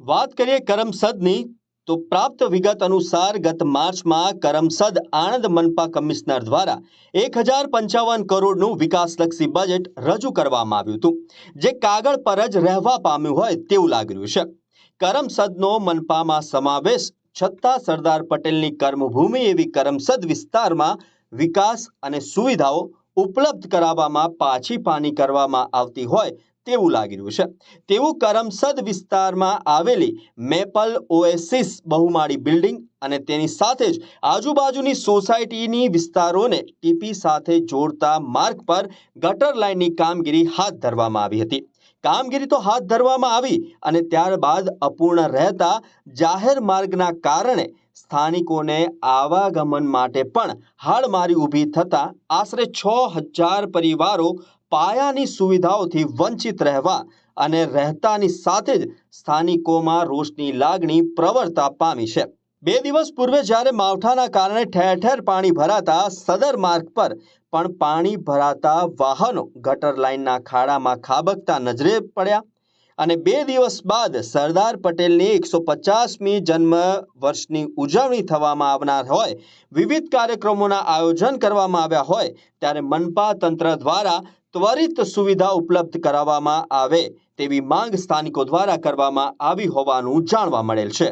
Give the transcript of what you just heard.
વાત કરીએ કરમસદની, તો પ્રાપ્ત વિગત અનુસાર ગત માર્ચમાં કરમસદ આણંદ મનપા કમિશનર દ્વારા એક હજાર પંચાવન કરોડનું વિકાસલક્ષી બજેટ રજૂ કરવામાં આવ્યું હતું, જે કાગળ પર જ રહેવા પામ્યું હોય તેવું લાગી રહ્યું છે. કરમસદનો મનપામાં સમાવેશ છતાં સરદાર પટેલની કર્મભૂમિ એવી કરમસદ વિસ્તારમાં વિકાસ અને સુવિધાઓ ઉપલબ્ધ કરાવવામાં પાછી પાની કરવામાં આવતી હોય તેવું લાગી રહ્યું છે. તેવું કરમસદ વિસ્તારમાં આવેલી મેપલ ઓએસિસ બહુમાળી બિલ્ડિંગ અને તેની સાથે જ આજુબાજુની સોસાયટીની વિસ્તારોને ટીપી સાથે જોડતા માર્ગ પર ગટર લાઇનની કામગીરી હાથ ધરવામાં આવી હતી. કામગીરી તો હાથ ધરવામાં આવી અને ત્યારબાદ અપૂર્ણ રહેતા જાહેર માર્ગના કારણે સ્થાનિકોને આવાગમન માટે પણ હાડમારી ઊભી થતા આશરે છ હજાર પરિવારો પાયાની સુવિધાઓથી વંચિત રહેવા અને રહેતાની સાથે જ સ્થાનિકોમાં રોષની લાગણી પ્રવર્તા પામી છે. બે દિવસ પૂર્વે જ્યારે માવઠાના કારણે ઠેર ઠેર પાણી ભરાતા સદર માર્ગ પર પણ પાણી ભરાતા વાહનો ગટર લાઇનના ખાડામાં ખાબકતા નજરે પડ્યા અને બે દિવસ બાદ સરદાર પટેલની એકસો પચાસમી જન્મ વર્ષની ઉજવણી થવામાં આવનાર હોય, વિવિધ કાર્યક્રમોના આયોજન કરવામાં આવ્યા હોય, ત્યારે મનપા તંત્ર દ્વારા ત્વરિત સુવિધા ઉપલબ્ધ કરાવવામાં આવે તેવી માંગ સ્થાનિકો દ્વારા કરવામાં આવી હોવાનું જાણવા મળેલ છે.